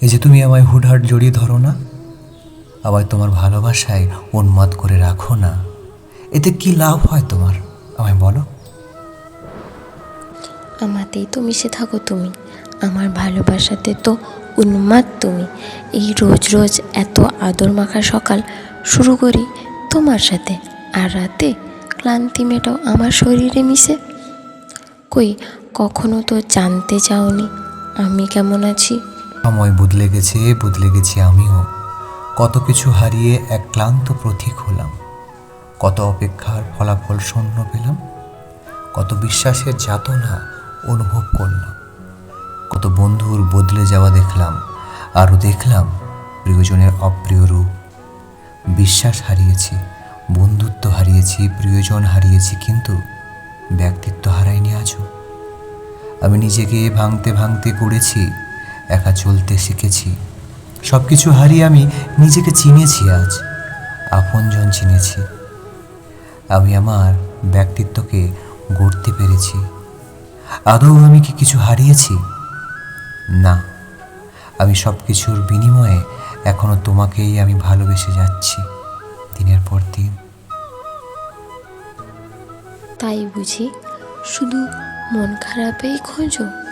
এই যে তুমি আমায় হুটহাট জড়িয়ে ধরো না আবার তোমার ভালোবাসায় উন্মাদ করে রাখো না। এতে কি লাভ হয় তোমার? আমায় বলো। আমাতেই তো মিশে থাকো তুমি। আমার ভালোবাসাতে তো উন্মাদ তুমি। এই রোজ রোজ এত আদর মাখা সকাল শুরু করি তোমার সাথে। আর রাতে ক্লান্তি মেটাও আমার শরীরে মিশে। কই, কখনো তো জানতে চাওনি আমি কেমন আছি? সময় বদলে গেছে, বদলে গেছি আমিও। কত কিছু হারিয়ে এক ক্লান্ত প্রতীক হলাম। কত অপেক্ষার ফলাফল শূন্য পেলাম। কত বিশ্বাসের যাতনা অনুভব করলাম। কত বন্ধুর বদলে যাওয়া দেখলাম। আরও দেখলাম প্রিয়জনের অপ্রিয় রূপ। বিশ্বাস হারিয়েছি, বন্ধুত্ব হারিয়েছি, প্রিয়জন হারিয়েছি, কিন্তু ব্যক্তিত্ব হারাইনি আজও। আমি নিজেকে ভাঙতে ভাঙতে করেছি একা চলতে শিখেছি। সব কিছু হারিয়ে আমি নিজেকে চিনেছি আজ, আপনজন চিনেছি। আমি আমার ব্যক্তিত্বকে গড়তে পেরেছি। আদৌ আমি কি কিছু হারিয়েছি? না। আমি সব কিছুর বিনিময়ে এখনও তোমাকেই আমি ভালোবেসে যাচ্ছি, দিনের পর দিন। তাই বুঝি শুধু মন খারাপেই খোঁজো?